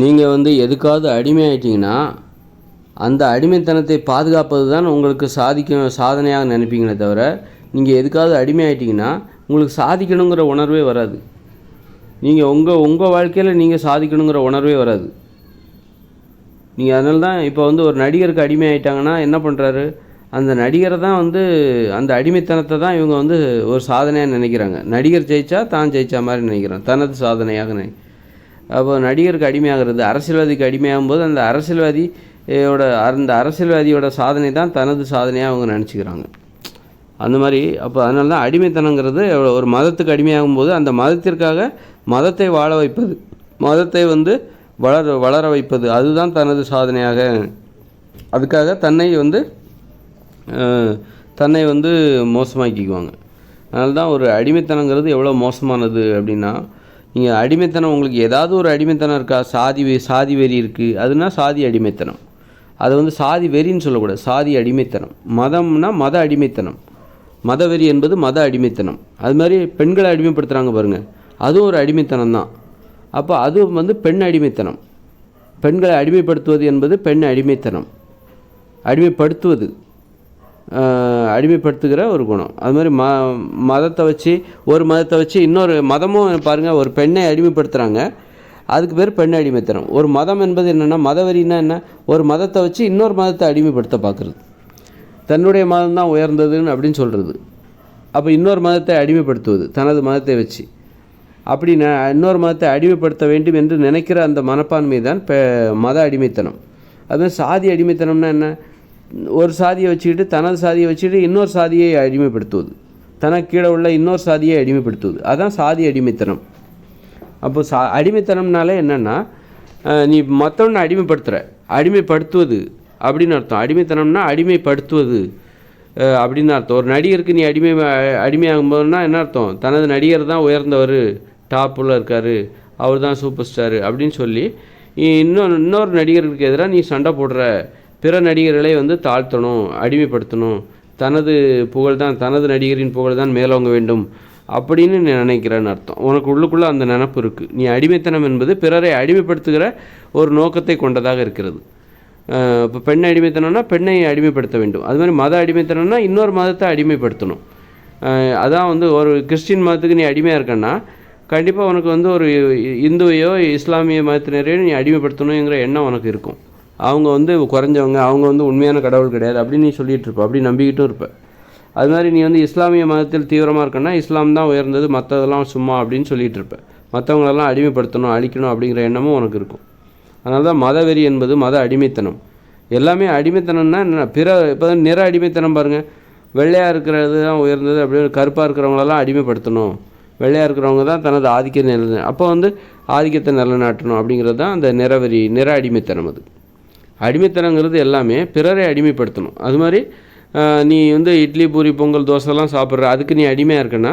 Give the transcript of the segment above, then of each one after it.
நீங்கள் வந்து எதுக்காவது அடிமையாயிட்டீங்கன்னா அந்த அடிமைத்தனத்தை பாதுகாப்பது தான் உங்களுக்கு சாதிக்க சாதனையாக நினைப்பீங்களே தவிர நீங்கள் எதுக்காவது அடிமையாயிட்டீங்கன்னா உங்களுக்கு சாதிக்கணுங்கிற உணர்வே வராது. நீங்கள் உங்கள் உங்கள் வாழ்க்கையில் நீங்கள் சாதிக்கணுங்கிற உணர்வே வராது. நீங்கள் அதனால தான் இப்போ வந்து ஒரு நடிகருக்கு அடிமை ஆகிட்டாங்கன்னா என்ன பண்ணுறாரு அந்த நடிகரை தான் வந்து அந்த அடிமைத்தனத்தை தான் இவங்க வந்து ஒரு சாதனையாக நினைக்கிறாங்க. நடிகர் ஜெயிச்சா தான் ஜெயிச்சா மாதிரி நினைக்கிறான். தனது சாதனையாக நினை அப்போ நடிகருக்கு அடிமையாகிறது அரசியல்வாதிக்கு அடிமையாகும்போது அந்த அரசியல்வாதியோட அந்த அரசியல்வாதியோட சாதனை தான் தனது சாதனையாக அவங்க நினச்சிக்கிறாங்க. அந்த மாதிரி அப்போ அதனால தான் அடிமைத்தனங்கிறது ஒரு மதத்துக்கு அடிமையாகும்போது அந்த மதத்திற்காக மதத்தை வாழ வைப்பது மதத்தை வந்து வளர வளர வைப்பது அதுதான் தனது சாதனையாக அதுக்காக தன்னை வந்து தன்னை வந்து மோசமாக்கிக்குவாங்க. அதனால தான் ஒரு அடிமைத்தனங்கிறது எவ்வளோ மோசமானது அப்படின்னா நீங்கள் அடிமைத்தனம் உங்களுக்கு ஏதாவது ஒரு அடிமைத்தனம் இருக்கா? சாதி வெ- சாதி வெறி இருக்குது அதுனா சாதி அடிமைத்தனம். அதை வந்து சாதி வெறின்னு சொல்லக்கூடாது. சாதி அடிமைத்தனம். மதம்னா மத அடிமைத்தனம். மதவெறி என்பது மத அடிமைத்தனம். அது மாதிரி பெண்களை அடிமைப்படுத்துகிறாங்க பாருங்கள் அதுவும் ஒரு அடிமைத்தனம் தான். அப்போ அது வந்து பெண் அடிமைத்தனம். பெண்களை அடிமைப்படுத்துவது என்பது பெண் அடிமைத்தனம். அடிமைப்படுத்துவது. அடிமைப்படுத்துகிற ஒரு குணம். அது மாதிரி ம மதத்தை வச்சு ஒரு மதத்தை வச்சு இன்னொரு மதமும் பாருங்கள் ஒரு பெண்ணை அடிமைப்படுத்துகிறாங்க அதுக்கு பேர் பெண் அடிமைத்தனம். ஒரு மதம் என்பது என்னென்னா மதவெறின்னா என்ன? ஒரு மதத்தை வச்சு இன்னொரு மதத்தை அடிமைப்படுத்த பார்க்குறது. தன்னுடைய மதம் தான் உயர்ந்ததுன்னு அப்படின்னு சொல்கிறது அப்போ இன்னொரு மதத்தை அடிமைப்படுத்துவது தனது மதத்தை வச்சு. அப்படி ந இன்னொரு மதத்தை அடிமைப்படுத்த வேண்டும் என்று நினைக்கிற அந்த மனப்பான்மை தான் பெ மத அடிமைத்தனம். அதுமாதிரி சாதி அடிமைத்தனம்னா என்ன? ஒரு சாதியை வச்சுக்கிட்டு தனது சாதியை வச்சுக்கிட்டு இன்னொரு சாதியை அடிமைப்படுத்துவது. தனக்கு கீழே உள்ள இன்னொரு சாதியை அடிமைப்படுத்துவது. அதுதான் சாதி அடிமைத்தனம். அப்போ சா அடிமைத்தனம்னாலே என்னென்னா நீ மற்றவனை அடிமைப்படுத்துகிற அடிமைப்படுத்துவது அப்படின்னு அர்த்தம். அடிமைத்தனம்னா அடிமைப்படுத்துவது அப்படின்னு அர்த்தம். ஒரு நடிகருக்கு நீ அடிமை அடிமையாகும் போதுன்னா என்ன அர்த்தம்? தனது நடிகர் தான் உயர்ந்தவர் டாப்பில் இருக்கார் அவர் தான் சூப்பர் ஸ்டாரு அப்படின்னு சொல்லி இன்னொரு இன்னொரு நடிகருக்கு எதிராக நீ சண்டை போடுற பிற நடிகர்களை வந்து தாழ்த்தணும் அடிமைப்படுத்தணும். தனது புகழ் தான் தனது நடிகரின் புகழ் தான் மேலோங்க வேண்டும் அப்படின்னு நீ நினைக்கிறேன்னு அர்த்தம். உனக்கு உள்ளுக்குள்ளே அந்த நினப்பு இருக்குது நீ அடிமைத்தனம் என்பது பிறரை அடிமைப்படுத்துகிற ஒரு நோக்கத்தை கொண்டதாக இருக்கிறது. இப்போ பெண்ணை அடிமைத்தனம்னா பெண்ணை அடிமைப்படுத்த வேண்டும். அது மாதிரி மத அடிமைத்தனம்னா இன்னொரு மதத்தை அடிமைப்படுத்தணும். அதான் வந்து ஒரு கிறிஸ்டின் மதத்துக்கு நீ அடிமையாக இருக்கன்னா கண்டிப்பாக உனக்கு வந்து ஒரு இந்துவையோ இஸ்லாமிய மதத்தினரையோ நீ அடிமைப்படுத்தணுங்கிற எண்ணம் உனக்கு இருக்கும். அவங்க வந்து குறைஞ்சவங்க அவங்க வந்து உண்மையான கடவுள் கிடையாது அப்படின்னு நீ சொல்லிகிட்டு இருப்ப அப்படி நம்பிக்கிட்டும் இருப்ப. அது மாதிரி நீ வந்து இஸ்லாமிய மதத்தில் தீவிரமாக இருக்கன்னா இஸ்லாம் தான் உயர்ந்தது மற்றதெல்லாம் சும்மா அப்படின்னு சொல்லிகிட்டு இருப்ப. மற்றவங்களெல்லாம் அடிமைப்படுத்தணும் அழிக்கணும் அப்படிங்கிற எண்ணமும் உனக்கு இருக்கும். அதனால தான் மதவெறி என்பது மத அடிமைத்தனம். எல்லாமே அடிமைத்தனம்னா என்ன? பிற இப்போ நிற அடிமைத்தனம் பாருங்கள் வெள்ளையாக இருக்கிறது தான் உயர்ந்தது அப்படின்னு கருப்பாக இருக்கிறவங்களெல்லாம் அடிமைப்படுத்தணும். வெள்ளையாக இருக்கிறவங்க தான் தனது ஆதிக்க நில அப்போ வந்து ஆதிக்கத்தை நிலைநாட்டணும் அப்படிங்கிறது தான் அந்த நிறவெறி நிற அடிமைத்தனம் அது. அடிமைத்தனங்கிறது எல்லாமே பிறரை அடிமைப்படுத்தணும். அது மாதிரி நீ வந்து இட்லி பூரி பொங்கல் தோசைலாம் சாப்பிட்ற அதுக்கு நீ அடிமையாக இருக்கன்னா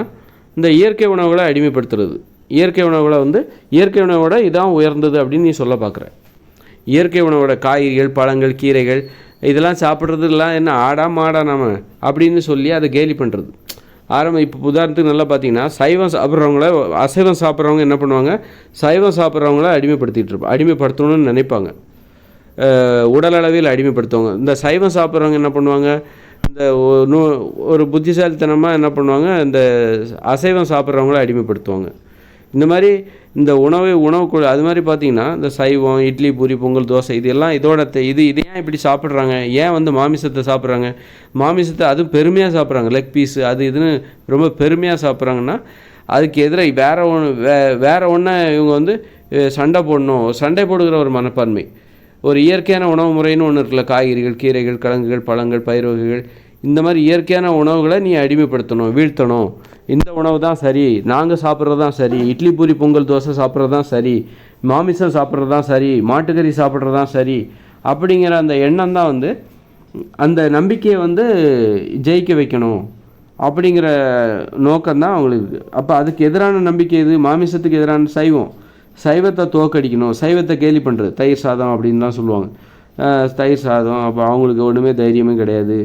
இந்த இயற்கை உணவுகளை அடிமைப்படுத்துறது. இயற்கை உணவுகளை வந்து இயற்கை உணவோட இதான் உயர்ந்தது அப்படின்னு நீ சொல்ல பார்க்குற இயற்கை உணவோட காய்கறிகள் பழங்கள் கீரைகள் இதெல்லாம் சாப்பிட்றதுலாம் என்ன ஆடா மாடா நம்ம அப்படின்னு சொல்லி அதை கேலி பண்ணுறது ஆரம்ப இப்போ உதாரணத்துக்கு நல்லா பார்த்தீங்கன்னா சைவம் சாப்பிட்றவங்கள அசைவம் சாப்பிட்றவங்க என்ன பண்ணுவாங்க சைவம் சாப்பிட்றவங்கள அடிமைப்படுத்திகிட்டு இருப்பாங்க அடிமைப்படுத்தணும்னு நினைப்பாங்க. உடலளவில் அடிமைப்படுத்துவாங்க. இந்த சைவம் சாப்பிட்றவங்க என்ன பண்ணுவாங்க? இந்த ஒரு புத்திசாலித்தனமாக என்ன பண்ணுவாங்க? இந்த அசைவம் சாப்பிட்றவங்கள அடிமைப்படுத்துவாங்க. இந்த மாதிரி இந்த உணவு உணவுக்குழு அது மாதிரி பார்த்தீங்கன்னா இந்த சைவம் இட்லி பூரி பொங்கல் தோசை இது எல்லாம் இதோட இது இது ஏன் இப்படி சாப்பிட்றாங்க? ஏன் வந்து மாமிசத்தை சாப்பிட்றாங்க? மாமிசத்தை அதுவும் பெருமையாக சாப்பிட்றாங்க. லெக் பீஸு அது இதுன்னு ரொம்ப பெருமையாக சாப்பிட்றாங்கன்னா அதுக்கு எதிராக வேறு ஒன்று வே வேற ஒன்றை இவங்க வந்து சண்டை போடணும். சண்டை போடுகிற ஒரு மனப்பான்மை. ஒரு இயற்கையான உணவு முறைன்னு ஒன்று இருக்குல்ல காய்கறிகள் கீரைகள் கிழங்குகள் பழங்கள் பயிர் வகைகள் இந்த மாதிரி இயற்கையான உணவுகளை நீ அடிமைப்படுத்தணும் வீழ்த்தணும். இந்த உணவு தான் சரி. நாங்கள் சாப்பிட்றது தான் சரி. இட்லி பூரி பொங்கல் தோசை சாப்பிட்றது தான் சரி. மாமிசம் சாப்பிட்றது தான் சரி. மாட்டுக்கறி சாப்பிட்றது தான் சரி. அப்படிங்கிற அந்த எண்ணம் தான் வந்து அந்த நம்பிக்கையை வந்து ஜெயிக்க வைக்கணும். அப்படிங்கிற நோக்கம் தான் அவங்களுக்கு. அப்போ அதுக்கு எதிரான நம்பிக்கை இது மாமிசத்துக்கு எதிரான சைவம். சைவத்தை தோக்கடிக்கணும் சைவத்தை கேலி பண்ணுறது தயிர் சாதம் அப்படின்னு தான் சொல்லுவாங்க. தயிர் சாதம் அப்போ அவங்களுக்கு ஒன்றுமே தைரியமே கிடையாது.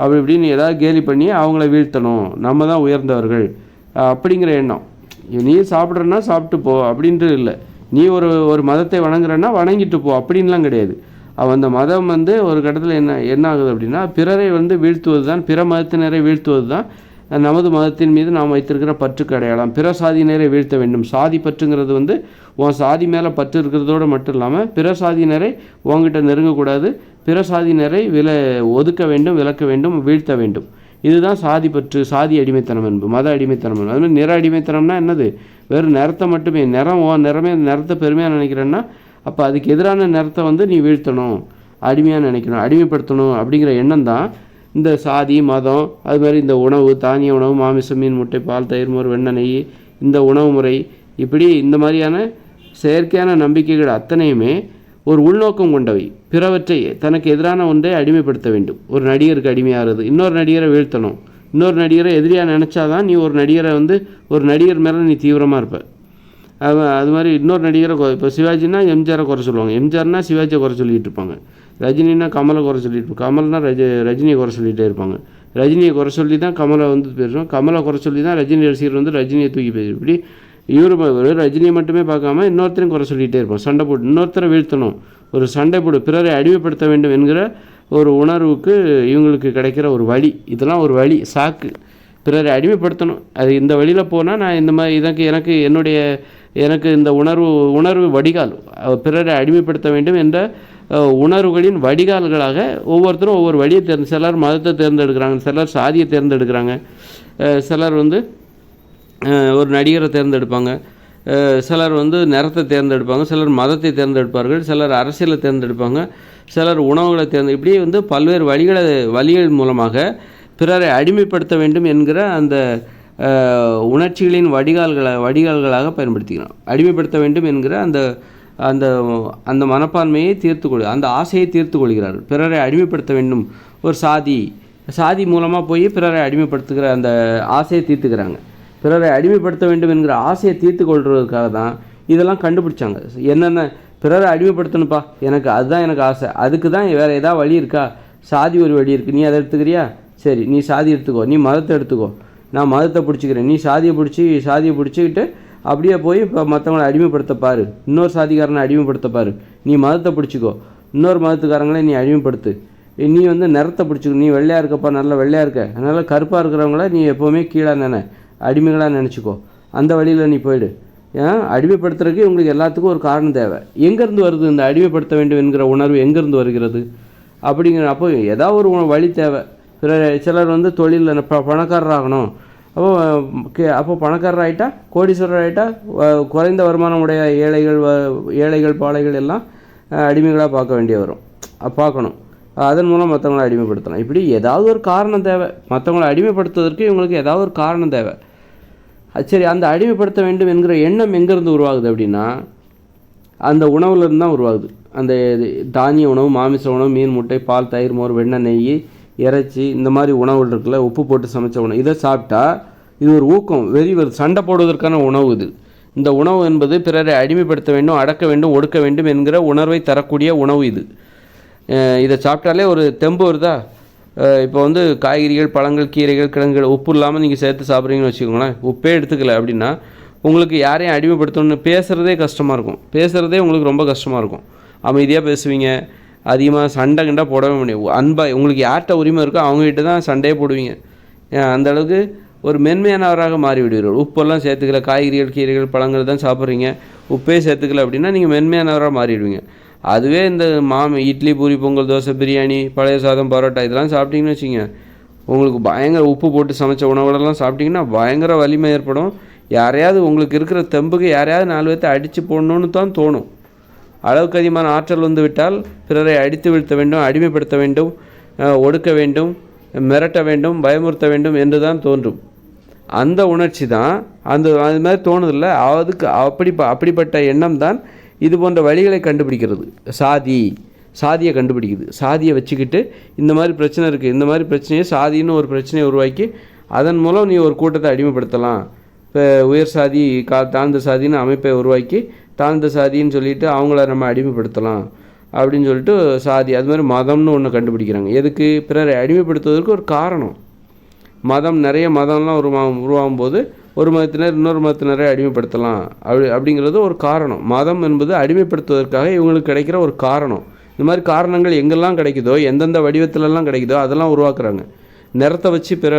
அப்படி இப்படின்னு ஏதாவது கேலி பண்ணி அவங்கள வீழ்த்தணும். நம்ம தான் உயர்ந்தவர்கள். அப்படிங்கிற எண்ணம். நீ சாப்பிட்றன்னா சாப்பிட்டு போ அப்படின்ட்டு இல்லை. நீ ஒரு ஒரு மதத்தை வணங்குறன்னா வணங்கிட்டு போ அப்படின்லாம் கிடையாது. அந்த மதம் வந்து ஒரு கட்டத்தில் என்ன என்ன ஆகுது அப்படின்னா பிறரை வந்து வீழ்த்துவது தான் பிற மதத்தினரை வீழ்த்துவது தான் நமது மதத்தின் மீது நாம் வைத்திருக்கிற பற்றுக்கு அடையாளம். பிற சாதியினரை வீழ்த்த வேண்டும். சாதி பற்றுங்கிறது வந்து உன் சாதி மேலே பற்று இருக்கிறதோடு மட்டும் இல்லாமல் பிற சாதியினரை உங்ககிட்ட நெருங்கக்கூடாது. பிற சாதியினரை வில ஒதுக்க வேண்டும் விலக்க வேண்டும் வீழ்த்த வேண்டும். இதுதான் சாதி பற்று சாதி அடிமைத்தனம் என்பது மத அடிமைத்தனம் என்பது. அது மாதிரி நிற அடிமைத்தனம்னா என்னது? வெறும் நிறத்தை மட்டுமே. நிறம் உன் நிறமே நிறத்தை பெருமையாக நினைக்கிறேன்னா அப்போ அதுக்கு எதிரான நிறத்தை வந்து நீ வீழ்த்தணும் அடிமையாக நினைக்கணும் அடிமைப்படுத்தணும் அப்படிங்கிற எண்ணம் தான் இந்த சாதி மதம் அது மாதிரி இந்த உணவு தானிய உணவு மாமிசம் மீன் முட்டை பால் தயிர் மோர் வெண்ணெய் நெய் இந்த உணவு முறை இப்படி இந்த மாதிரியான செயற்கையான நம்பிக்கைகள் அத்தனையுமே ஒரு உள்நோக்கம் கொண்டவை. பிறவற்றை தனக்கு எதிரான ஒன்றை அடிமைப்படுத்த வேண்டும். ஒரு நடிகருக்கு அடிமையாகிறது இன்னொரு நடிகரை வீழ்த்தணும். இன்னொரு நடிகரை எதிரியாக நினச்சாதான் நீ ஒரு நடிகரை வந்து ஒரு நடிகர் மேலே நீ தீவிரமாக இருப்ப. அது அது மாதிரி இன்னொரு நடிகரை இப்போ சிவாஜினா எம்ஜிஆரை குறை சொல்லுவாங்க. எம்ஜிஆர்னா சிவாஜியை குறை சொல்லிகிட்டு இருப்பாங்க. ரஜினினா கமலை குறை சொல்லிட்டு கமல்னா ரஜ ரஜினியை குறை சொல்லிகிட்டே இருப்பாங்க. ரஜினியை குறை சொல்லி தான் கமலை வந்து பேசுவோம் கமலை குறை சொல்லி தான் ரஜினி ரசிகர் வந்து ரஜினியை தூக்கி பேசும் இப்படி இவர் வெறும் ரஜினியை மட்டுமே பார்க்காம இன்னொருத்தரையும் குறை சொல்லிகிட்டே இருப்போம் சண்டை போட்டு இன்னொருத்தரை வீழ்த்தணும். ஒரு சண்டை போடு பிறரை அடிமைப்படுத்த வேண்டும் என்கிற ஒரு உணர்வுக்கு இவங்களுக்கு கிடைக்கிற ஒரு வழி. இதெல்லாம் ஒரு வழி சாக்கு. பிறரை அடிமைப்படுத்தணும். அது இந்த வழியில் போனால் நான் இந்த மாதிரி இதற்கு எனக்கு என்னுடைய எனக்கு இந்த உணர்வு உணர்வு வடிகால். பிறரை அடிமைப்படுத்த வேண்டும் என்ற உணர்வுகளின் வடிகால்களாக ஒவ்வொருத்தரும் ஒவ்வொரு வழியை தேர்ந்து சிலர் மதத்தை தேர்ந்தெடுக்கிறாங்க சிலர் சாதியை தேர்ந்தெடுக்கிறாங்க. சிலர் வந்து ஒரு நடிகரை தேர்ந்தெடுப்பாங்க. சிலர் வந்து நிறத்தை தேர்ந்தெடுப்பாங்க சிலர் மதத்தை தேர்ந்தெடுப்பார்கள் சிலர் அரசியலை தேர்ந்தெடுப்பாங்க சிலர் உணவுகளை தேர்ந்து இப்படி வந்து பல்வேறு வழிகளை வழிகள் மூலமாக பிறரை அடிமைப்படுத்த வேண்டும் என்கிற அந்த உணர்ச்சிகளின் வடிகால்களை வடிகால்களாக பயன்படுத்திக்கிறோம். அடிமைப்படுத்த வேண்டும் என்கிற அந்த அந்த அந்த மனப்பான்மையை தீர்த்து கொள் அந்த ஆசையை தீர்த்து கொள்கிறார்கள் பிறரை அடிமைப்படுத்த வேண்டும். ஒரு சாதி சாதி மூலமாக போய் பிறரை அடிமைப்படுத்துகிற அந்த ஆசையை தீர்த்துக்கிறாங்க. பிறரை அடிமைப்படுத்த வேண்டும் என்கிற ஆசையை தீர்த்து கொள்வதற்காக தான் இதெல்லாம் கண்டுபிடிச்சாங்க. என்னென்ன பிறரை அடிமைப்படுத்தணும்ப்பா எனக்கு அதுதான் எனக்கு ஆசை. அதுக்கு தான் வேறு ஏதாவது வழி இருக்கா? சாதி ஒரு வழி இருக்குது நீ அதை எடுத்துக்கிறியா? சரி நீ சாதி எடுத்துக்கோ. நீ மதத்தை எடுத்துக்கோ. நான் மதத்தை பிடிச்சிக்கிறேன். நீ சாதியை பிடிச்சி சாதியை பிடிச்சிக்கிட்டு அப்படியே போய் இப்போ மற்றவங்களை அடிமைப்படுத்தப்பாரு. இன்னொரு சாதிக்காரனை அடிமைப்படுத்தப்பாரு. நீ மதத்தை பிடிச்சிக்கோ. இன்னொரு மதத்துக்காரங்களை நீ அடிமைப்படுத்து. நீ வந்து நிறத்தை பிடிச்சிக்கோ. நீ வெள்ளையாக இருக்கப்பா நல்லா வெள்ளையாக இருக்க. அதனால் கருப்பாக இருக்கிறவங்கள நீ எப்போவுமே கீழே நினை. அடிமைகளாக நினச்சிக்கோ. அந்த வழியில் நீ போயிடு. ஏன் அடிமைப்படுத்துறதுக்கு உங்களுக்கு எல்லாத்துக்கும் ஒரு காரணம் தேவை. எங்கேருந்து வருது இந்த அடிமைப்படுத்த வேண்டும் என்கிற உணர்வு எங்கேருந்து வருகிறது? அப்படிங்கிற அப்போ ஏதாவது ஒரு வழி தேவை. பிற சிலர் வந்து தொழிலில் ப பணக்காரர் ஆகணும் அப்போ கே அப்போ பணக்காரர் ஆகிட்டா கோடீஸ்வரர் ஆகிட்டா குறைந்த வருமானம் உடைய ஏழைகள் வ- ஏழைகள் பாழைகள் எல்லாம் அடிமைகளாக பார்க்க வேண்டிய வரும். பார்க்கணும். அதன் மூலம் மற்றவங்களை அடிமைப்படுத்தலாம். இப்படி ஏதாவது ஒரு காரணம் தேவை. மற்றவங்களை அடிமைப்படுத்துவதற்கு இவங்களுக்கு ஏதாவது ஒரு காரணம் தேவை. சரி அந்த அடிமைப்படுத்த வேண்டும் என்கிற எண்ணம் எங்கேருந்து உருவாகுது அப்படின்னா அந்த உணவுலேருந்து தான் உருவாகுது. அந்த இது தானிய உணவு மாமிச உணவு மீன் முட்டை பால் தயிர் மோர் வெண்ணெய் நெய் இறைச்சி இந்த மாதிரி உணவுகள் இருக்குல்ல உப்பு போட்டு சமைச்ச உணவு. இதை சாப்பிட்டா இது ஒரு ஊக்கம் வெறி வருது. சண்டை போடுவதற்கான உணவு இது. இந்த உணவு என்பது பிறரை அடிமைப்படுத்த வேண்டும் அடக்க வேண்டும் ஒடுக்க வேண்டும் என்கிற உணர்வை தரக்கூடிய உணவு இது. இதை சாப்பிட்டாலே ஒரு தெம்பு வருதா? இப்போ வந்து காய்கறிகள் பழங்கள் கீரைகள் கிழங்குகள் உப்பு இல்லாமல் நீங்கள் சேர்த்து சாப்பிட்றீங்கன்னு வச்சுக்கோங்களேன். உப்பே எடுத்துக்கல அப்படின்னா உங்களுக்கு யாரையும் அடிமைப்படுத்தணும்னு பேசுகிறதே கஷ்டமாக இருக்கும். பேசுகிறதே உங்களுக்கு ரொம்ப கஷ்டமாக இருக்கும். அமைதியாக பேசுவீங்க. அதிகமாக சண்டை கண்டா போடவே முடியும் அன்பாக உங்களுக்கு யார்கிட்ட உரிமை இருக்கோ அவங்ககிட்ட தான் சண்டையே போடுவீங்க. ஏன்? அந்த அளவுக்கு ஒரு மென்மையானவராக மாறி விடுவீர்கள் உப்பெல்லாம் சேர்த்துக்கல காய்கறிகள் கீரைகள் பழங்கள் தான் சாப்பிட்றீங்க. உப்பே சேர்த்துக்கல அப்படின்னா நீங்கள் மென்மையானவராக மாறிடுவீங்க. அதுவே இந்த மாம் இட்லி பூரி பொங்கல் தோசை பிரியாணி பழைய சாதம் பரோட்டா இதெல்லாம் சாப்பிட்டீங்கன்னு வச்சுங்க உங்களுக்கு பயங்கர உப்பு போட்டு சமைச்ச உணவுகளெல்லாம் சாப்பிட்டீங்கன்னா பயங்கர வலிமை ஏற்படும். யாரையாவது உங்களுக்கு இருக்கிற தெம்புக்கு யாரையாவது நாலு பேர்த்த அடித்து போடணுன்னு தான் தோணும். அளவுக்கு அதிகமான ஆற்றல் வந்துவிட்டால் பிறரை அடித்து வீழ்த்த வேண்டும் அடிமைப்படுத்த வேண்டும் ஒடுக்க வேண்டும் மிரட்ட வேண்டும் பயமுறுத்த வேண்டும் என்று தான் தோன்றும். அந்த உணர்ச்சி தான் அந்த அது மாதிரி தோணுதில்ல அதுக்கு அப்படி அப்படிப்பட்ட எண்ணம் தான் இது போன்ற வழிகளை கண்டுபிடிக்கிறது. சாதி சாதியை கண்டுபிடிக்குது. சாதியை வச்சுக்கிட்டு இந்த மாதிரி பிரச்சனை இருக்குது இந்த மாதிரி பிரச்சனையை சாதின்னு ஒரு பிரச்சனையை உருவாக்கி அதன் மூலம் நீ ஒரு கூட்டத்தை அடிமைப்படுத்தலாம். இப்போ உயர் சாதி கா தாழ்ந்த சாதின்னு அமைப்பை உருவாக்கி தாழ்ந்த சாதின்னு சொல்லிட்டு அவங்கள நம்ம அடிமைப்படுத்தலாம் அப்படின்னு சொல்லிட்டு சாதி அது மாதிரி மதம்னு ஒன்று கண்டுபிடிக்கிறாங்க. எதுக்கு? பிறரை அடிமைப்படுத்துவதற்கு ஒரு காரணம். மதம் நிறைய மதம்லாம் உருவா உருவாகும் போது ஒரு மதத்தினர் இன்னொரு மதத்தினரை அடிமைப்படுத்தலாம். அப்படி அப்படிங்கிறது ஒரு காரணம். மதம் என்பது அடிமைப்படுத்துவதற்காக இவங்களுக்கு கிடைக்கிற ஒரு காரணம். இந்த மாதிரி காரணங்கள் எங்கெல்லாம் கிடைக்குதோ எந்தெந்த வடிவத்திலலாம் கிடைக்குதோ அதெல்லாம் உருவாக்குறாங்க. நிறத்தை வச்சு பிற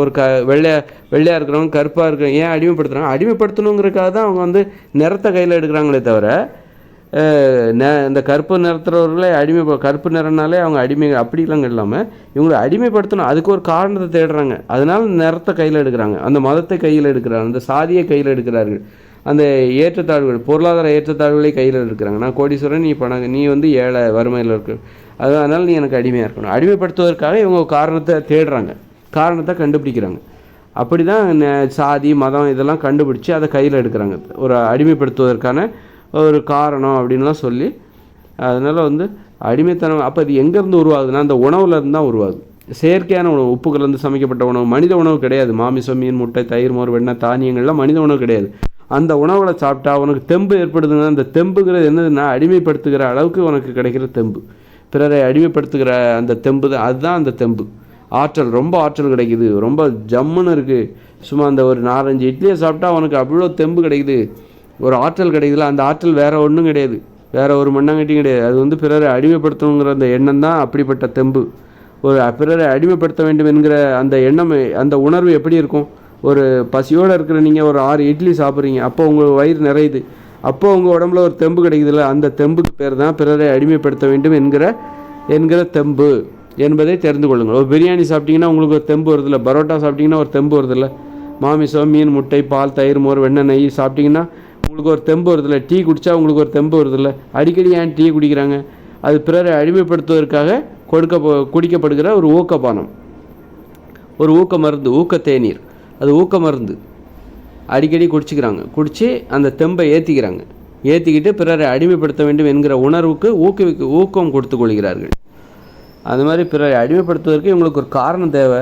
ஒரு க வெள்ளையா வெள்ளையாக இருக்கிறவங்க கருப்பாக இருக்கிறவங்க ஏன் அடிமைப்படுத்துகிறாங்க அடிமைப்படுத்தணுங்கிறதுக்காக தான் அவங்க வந்து நிறத்தை கையில் எடுக்கிறாங்களே தவிர நெ இந்த கருப்பு நிறத்துறவர்களே அடிமை கருப்பு நிறம்னாலே அவங்க அடிமை அப்படிலாம் இல்லாமல் இவங்களை அடிமைப்படுத்தணும். அதுக்கு ஒரு காரணத்தை தேடுறாங்க. அதனால் நிறத்தை கையில் எடுக்கிறாங்க. அந்த மதத்தை கையில் எடுக்கிறாங்க. அந்த சாதியை கையில் எடுக்கிறார்கள். அந்த ஏற்றத்தாழ்வுகள் பொருளாதார ஏற்றத்தாழ்வுகளை கையில் எடுக்கிறாங்க. நான் கோடீஸ்வரன் நீ பணம் நீ வந்து ஏழை வறுமையில் இருக்க அது அதனால நீ எனக்கு அடிமையாக இருக்கணும். அடிமைப்படுத்துவதற்காக இவங்க காரணத்தை தேடுறாங்க. காரணத்தை கண்டுபிடிக்கிறாங்க. அப்படி தான் சாதி மதம் இதெல்லாம் கண்டுபிடிச்சி அதை கையில் எடுக்கிறாங்க. ஒரு அடிமைப்படுத்துவதற்கான ஒரு காரணம் அப்படின்லாம் சொல்லி அதனால் வந்து அடிமைத்தனம் அப்போ இது எங்கேருந்து உருவாகுதுன்னா அந்த உணவுலேருந்து தான் உருவாகுது. செயற்கையான உணவு உப்பு சமைக்கப்பட்ட உணவு மனித உணவு கிடையாது. மாமிசம் மீன் முட்டை தயிர் மோர் வெண்ணெய் தானியங்கள்லாம் மனித உணவு கிடையாது. அந்த உணவுகளை சாப்பிட்டா உனக்கு தெம்பு ஏற்படுதுன்னா அந்த தெம்புங்கிறது என்னதுன்னா அடிமைப்படுத்துகிற அளவுக்கு உனக்கு கிடைக்கிற தெம்பு. பிறரை அடிமைப்படுத்துகிற அந்த தெம்பு தான் அதுதான் அந்த தெம்பு. ஆற்றல் ரொம்ப ஆற்றல் கிடைக்குது. ரொம்ப ஜம்முன்னு இருக்குது சும்மா அந்த ஒரு நாலஞ்சு இட்லியை சாப்பிட்டா உனக்கு அவ்வளோ தெம்பு கிடைக்குது. ஒரு ஆற்றல் கிடைக்குதுல அந்த ஆற்றல் வேறு ஒன்றும் கிடையாது. வேறு ஒரு மண்ணாங்கட்டியும் கிடையாது. அது வந்து பிறரை அடிமைப்படுத்தணுங்கிற அந்த எண்ணம் தான் அப்படிப்பட்ட தெம்பு. ஒரு பிறரை அடிமைப்படுத்த வேண்டும் என்கிற அந்த எண்ணம் அந்த உணர்வு எப்படி இருக்கும்? ஒரு பசியோடு இருக்கிற நீங்கள் ஒரு ஆறு இட்லி சாப்பிட்றீங்க. அப்போ உங்கள் வயிறு நிறையுது. அப்போ உங்கள் உடம்புல ஒரு தெம்பு கிடைக்குதுல்ல அந்த தெம்புக்கு பேர் தான் பிறரை அடிமைப்படுத்த வேண்டும் என்கிற என்கிற தெம்பு என்பதை தெரிந்து கொள்ளுங்கள். ஒரு பிரியாணி சாப்பிட்டீங்கன்னா உங்களுக்கு ஒரு தெம்பு வருதில்ல பரோட்டா சாப்பிட்டீங்கன்னா ஒரு தெம்பு வருதில்ல. மாமிசம் மீன் முட்டை பால் தயிர் மோர் வெண்ணெய் நெய் சாப்பிட்டீங்கன்னா உங்களுக்கு ஒரு தெம்பு வருதில்ல டீ குடித்தா உங்களுக்கு ஒரு தெம்பு வருதில்ல. அடிக்கடி ஏன் டீ குடிக்கிறாங்க? அது பிறரை அடிமைப்படுத்துவதற்காக கொடுக்க குடிக்கப்படுகிற ஒரு ஊக்கப்பானம் ஒரு ஊக்க மருந்து ஊக்க தேநீர் அது ஊக்க மருந்து. அடிக்கடி குடிச்சிக்கிறாங்க. குடித்து அந்த தெம்பை ஏற்றிக்கிறாங்க ஏற்றிக்கிட்டு பிறரை அடிமைப்படுத்த வேண்டும் என்கிற உணர்வுக்கு ஊக்குவிக்க ஊக்கம் கொடுத்து கொள்கிறார்கள். அது மாதிரி பிறரை அடிமைப்படுத்துவதற்கு இவங்களுக்கு ஒரு காரணம் தேவை.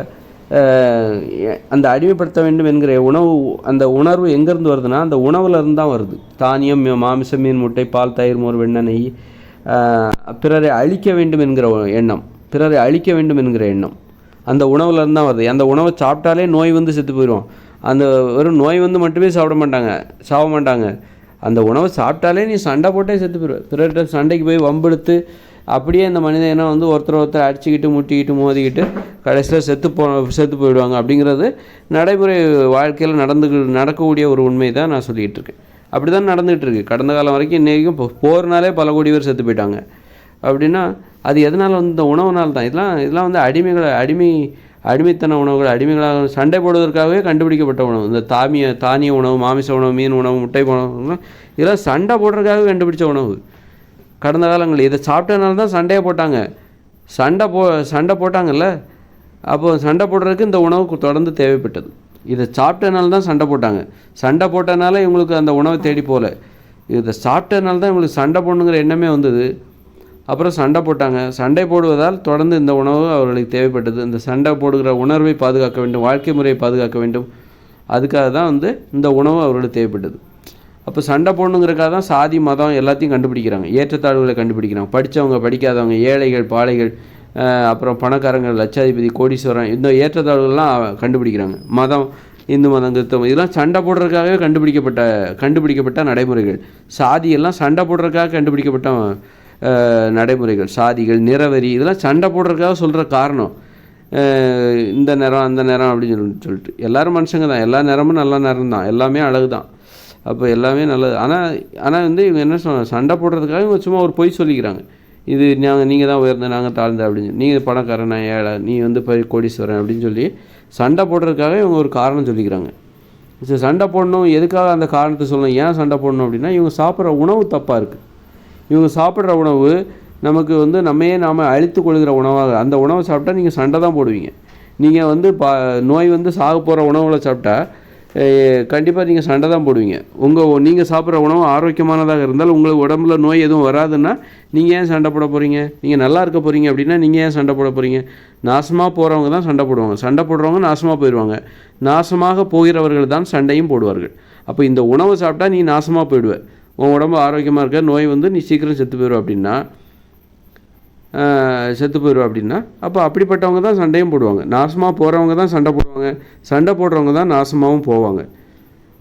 அந்த அடிமைப்படுத்த வேண்டும் என்கிற உணவு அந்த உணர்வு எங்கேருந்து வருதுன்னா அந்த உணவுலேருந்து தான் வருது. தானியம் மாமிசம் மீன் முட்டை பால் தயிர் மோர் வெண்ணெய் நெய் பிறரை அழிக்க வேண்டும் என்கிற எண்ணம். பிறரை அழிக்க வேண்டும் என்கிற எண்ணம். அந்த உணவுலேருந்து தான் வருது. அந்த உணவை சாப்பிட்டாலே நோய் வந்து செத்து போயிடும் அந்த வெறும் நோய் வந்து மட்டுமே சாப்பிட மாட்டாங்க. சாப்பிட மாட்டாங்க. அந்த உணவை சாப்பிட்டாலே நீ சண்டை போட்டே செத்து போயிடுவ பிறர்கிட்ட சண்டைக்கு போய் வம்பெடுத்து அப்படியே இந்த மனித இனம் வந்து ஒருத்தர் ஒருத்தர் அடிச்சுக்கிட்டு முட்டிக்கிட்டு மோதிக்கிட்டு கடைசியில் செத்து போ செத்து போயிடுவாங்க அப்படிங்கிறது நடைமுறை வாழ்க்கையில் நடந்து நடக்கக்கூடிய ஒரு உண்மை தான் நான் சொல்லிகிட்டு இருக்கேன். அப்படி தான் நடந்துகிட்டு இருக்கு. கடந்த காலம் வரைக்கும் இன்றைக்கும் போர்னாலே பல கோடி பேர் செத்து போயிட்டாங்க. அப்படின்னா அது எதனால் வந்து இந்த உணவுனால் தான் இதெல்லாம் இதெல்லாம் வந்து அடிமைகளை அடிமை அடிமைத்தன உணவுகள் அடிமைகளாக சண்டை போடுவதற்காகவே கண்டுபிடிக்கப்பட்ட உணவு. இந்த தாமிய தானிய உணவு மாமிச உணவு மீன் உணவு முட்டை உணவு இதெல்லாம் சண்டை போடுறதுக்காக கண்டுபிடிச்ச உணவு. கடந்த காலங்களில் இதை சாப்பிட்டனால தான் சண்டையை போட்டாங்க. சண்டை போ சண்டை போட்டாங்கல்ல? அப்போ சண்டை போடுறதுக்கு இந்த உணவு தொடர்ந்து தேவைப்பட்டது. இதை சாப்பிட்டனால தான் சண்டை போட்டாங்க. சண்டை போட்டனால இவங்களுக்கு அந்த உணவை தேடி போகல. இதை சாப்பிட்டனால தான் இவங்களுக்கு சண்டை போடணுங்கிற எண்ணமே வந்தது. அப்புறம் சண்டை போட்டாங்க. சண்டை போடுவதால் தொடர்ந்து இந்த உணவு அவர்களுக்கு தேவைப்பட்டது. இந்த சண்டை போடுகிற உணர்வை பாதுகாக்க வேண்டும் வாழ்க்கை முறையை பாதுகாக்க வேண்டும். அதுக்காக தான் வந்து இந்த உணவு அவர்களுக்கு தேவைப்பட்டது. அப்போ சண்டை போடணுங்கிறக்காக தான் சாதி மதம் எல்லாத்தையும் கண்டுபிடிக்கிறாங்க. ஏற்றத்தாழ்வுகளை கண்டுபிடிக்கிறாங்க. படித்தவங்க படிக்காதவங்க ஏழைகள் பாழைகள் அப்புறம் பணக்காரங்க லட்சாதிபதி கோடீஸ்வரன் இந்த ஏற்றத்தாழ்வுகள்லாம் கண்டுபிடிக்கிறாங்க. மதம் இந்து மதம் கிறிஸ்தவம் இதெல்லாம் சண்டை போடுறதுக்காகவே கண்டுபிடிக்கப்பட்ட கண்டுபிடிக்கப்பட்ட நடைமுறைகள். சாதியெல்லாம் சண்டை போடுறதுக்காக கண்டுபிடிக்கப்பட்ட நடைமுறைகள் சாதிகள் நிறவரி இதெல்லாம் சண்டை போடுறதுக்காக சொல்கிற காரணம். இந்த நிறம் அந்த நிறம் அப்படின்னு சொல்லி சொல்லிட்டு. எல்லாரும் மனுஷங்க தான். எல்லா நிறமும் நல்ல நிறம் தான். எல்லாமே அழகு தான். அப்போ எல்லாமே நல்லது. ஆனால் ஆனால் வந்து இவங்க என்ன சொன்னாங்க சண்டை போடுறதுக்காக இவங்க சும்மா ஒரு பொய் சொல்லிக்கிறாங்க. இது நாங்கள் நீங்கள் தான் உயர்ந்த நாங்கள் தாழ்ந்த அப்படின்னு சொல்லி. நீங்கள் பணக்காரன் நான் ஏழை நீ வந்து போய் கோடீஸ்வரன் அப்படின்னு சொல்லி சண்டை போடுறதுக்காக இவங்க ஒரு காரணம் சொல்லிக்கிறாங்க. சரி சண்டை போடணும். எதுக்காக அந்த காரணத்தை சொல்லணும்? ஏன் சண்டை போடணும் அப்படின்னா இவங்க சாப்பிட்ற உணவு தப்பாக இருக்குது இவங்க சாப்பிட்ற உணவு நமக்கு வந்து நம்மையே நாம் அழித்து கொள்கிற உணவாக அந்த உணவை சாப்பிட்டா நீங்கள் சண்டை தான் போடுவீங்க. நீங்கள் வந்து பா நோய் வந்து சாக போகிற உணவுகளை சாப்பிட்டா கண்டிப்பாக நீங்கள் சண்டை தான் போடுவீங்க. உங்கள் நீங்கள் சாப்பிட்ற உணவு ஆரோக்கியமானதாக இருந்தால் உங்களுக்கு உடம்புல நோய் எதுவும் வராதுன்னா நீங்கள் ஏன் சண்டை போட போகிறீங்க நீங்கள் நல்லா இருக்க போகிறீங்க அப்படின்னா நீங்கள் ஏன் சண்டை போட போகிறீங்க நாசமாக போகிறவங்க தான் சண்டை போடுவாங்க. சண்டை போடுறவங்க நாசமாக போயிடுவாங்க நாசமாக போகிறவர்கள் தான் சண்டையும் போடுவார்கள். அப்போ இந்த உணவை சாப்பிட்டா நீ நாசமாக போயிடுவேன் உன் உடம்பு ஆரோக்கியமாக இருக்க நோய் வந்து நீ சீக்கிரம் செத்து போயிடும் அப்படின்னா செத்து போயிடும் அப்படின்னா அப்போ அப்படிப்பட்டவங்க தான் சண்டையும் போடுவாங்க. நாசமாக போகிறவங்க தான் சண்டை போடுவாங்க. சண்டை போடுறவங்க தான் நாசமாகவும் போவாங்க.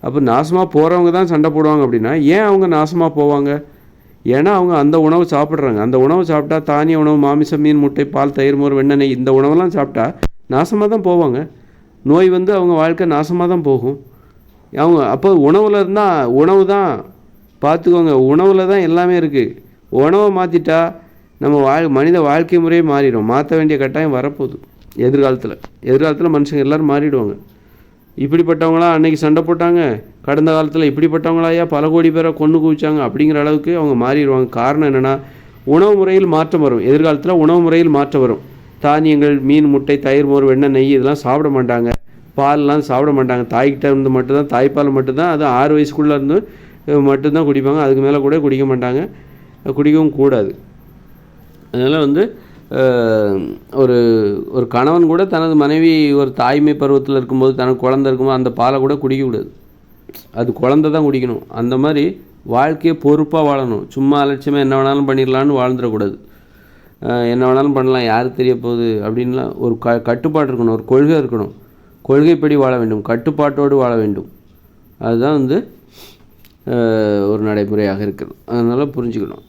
அப்போ நாசமாக போகிறவங்க தான் சண்டை போடுவாங்க அப்படின்னா ஏன் அவங்க நாசமாக போவாங்க? ஏன்னா அவங்க அந்த உணவு சாப்பிட்றாங்க. அந்த உணவு சாப்பிட்டா தானிய உணவு மாமிசம் மீன் முட்டை பால் தயிர் மோர் வெண்ணெய் இந்த உணவெல்லாம் சாப்பிட்டா நாசமாக தான் போவாங்க. நோய் வந்து அவங்க வாழ்க்கை நாசமாக தான் போகும். அவங்க அப்போ உணவில் இருந்தால் உணவு தான் பார்த்துக்கோங்க உணவில் தான் எல்லாமே இருக்குது உணவை மாற்றிட்டா நம்ம வாழ் மனித வாழ்க்கை முறையே மாறிடும். மாற்ற வேண்டிய கட்டாயம் வரப்போகுது. எதிர்காலத்தில். எதிர்காலத்தில் மனுஷங்க எல்லோரும் மாறிடுவாங்க. இப்படிப்பட்டவங்களா அன்னைக்கு சண்டை போட்டாங்க. கடந்த காலத்தில் இப்படிப்பட்டவங்களாயா பல கோடி பேரை கொண்டு குவிச்சாங்க அப்படிங்கிற அளவுக்கு அவங்க மாறிடுவாங்க. காரணம் என்னென்னா உணவு முறையில் மாற்றம் வரும். எதிர்காலத்தில் உணவு முறையில் மாற்றம் வரும். தானியங்கள் மீன் முட்டை தயிர் மோர் வெண்ணெய் நெய் இதெல்லாம் சாப்பிட மாட்டாங்க. பால்லாம் சாப்பிட மாட்டாங்க. தாய்கிட்ட இருந்து மட்டும்தான் தாய்ப்பால் மட்டும்தான் அது ஆறு வயசுக்குள்ளே இருந்து மட்டும்தான் குடிப்பாங்க அதுக்கு மேலே கூட குடிக்க மாட்டாங்க. குடிக்கவும் கூடாது. அதனால் வந்து ஒரு ஒரு கணவன் கூட தனது மனைவி ஒரு தாய்மை பருவத்தில் இருக்கும்போது தனக்கு குழந்த இருக்கும்போது அந்த பாலை கூட குடிக்கக்கூடாது அது குழந்த தான் குடிக்கணும். அந்த மாதிரி வாழ்க்கையை பொறுப்பாக வாழணும். சும்மா அலட்சியமாக என்ன வேணாலும் பண்ணிடலான்னு வாழ்ந்துடக்கூடாது. என்ன வேணாலும் பண்ணலாம் யார் தெரிய போகுது அப்படின்லாம் ஒரு க கட்டுப்பாடு இருக்கணும் ஒரு கொள்கை இருக்கணும். கொள்கைப்படி வாழ வேண்டும் கட்டுப்பாட்டோடு வாழ வேண்டும். அதுதான் வந்து ஒரு நடைமுறையாக இருக்கிறது அதனால் புரிஞ்சுக்கணும்.